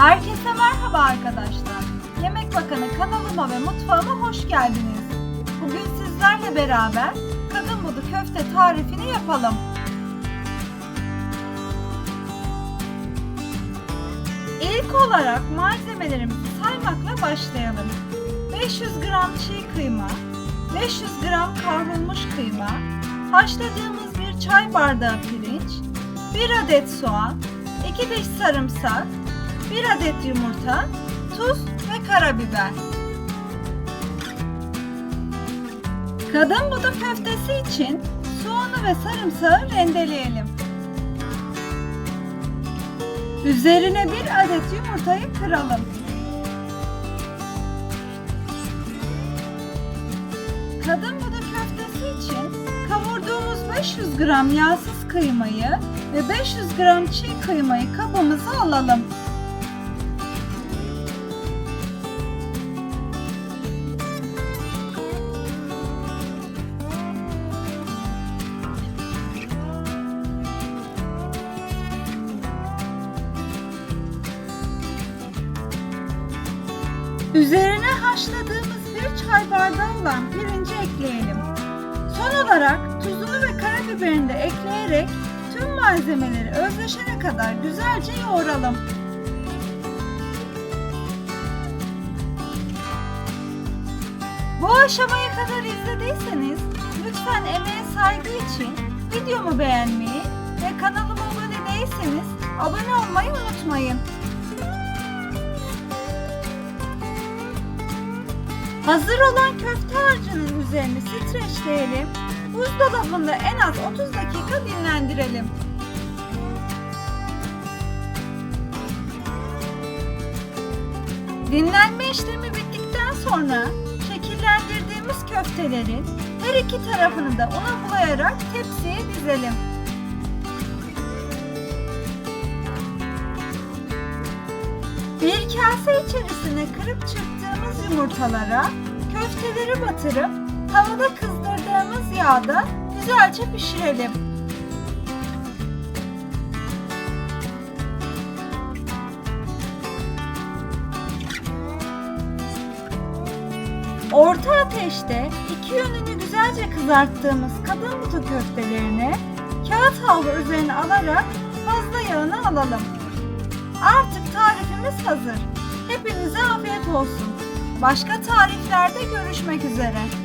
Herkese merhaba arkadaşlar. Yemek Bakanı kanalıma ve mutfağıma hoş geldiniz. Bugün sizlerle beraber kadın budu köfte tarifini yapalım. İlk olarak malzemelerimizi saymakla başlayalım. 500 gram çiğ kıyma, 500 gram kavrulmuş kıyma, haşladığımız bir çay bardağı pirinç, 1 adet soğan, 2 diş sarımsak, 1 adet yumurta, tuz ve karabiber. Kadın budu köftesi için soğanı ve sarımsağı rendeleyelim. Üzerine bir adet yumurtayı kıralım. Kadın budu köftesi için kavurduğumuz 500 gram yağsız kıymayı ve 500 gram çiğ kıymayı kabımıza alalım. Üzerine haşladığımız bir çay bardağı olan pirinci ekleyelim. Son olarak tuzunu ve karabiberini de ekleyerek tüm malzemeleri özleşene kadar güzelce yoğuralım. Bu aşamaya kadar izlediyseniz lütfen emeğe saygı için videomu beğenmeyi ve kanalıma abone değilseniz abone olmayı unutmayın. Hazır olan köfte harcının üzerini streçleyelim. Buzdolabında en az 30 dakika dinlendirelim. Dinlenme işlemi bittikten sonra şekillendirdiğimiz köftelerin her iki tarafını da una bulayarak tepsiye dizelim. Bir kase içerisine kırıp çırptığımız yumurtalara köfteleri batırıp tavada kızdırdığımız yağda güzelce pişirelim. Orta ateşte iki yönünü güzelce kızarttığımız kadın butu köftelerini kağıt havlu üzerine alarak fazla yağını alalım. Artık tarifimiz hazır. Hepinize afiyet olsun. Başka tariflerde görüşmek üzere.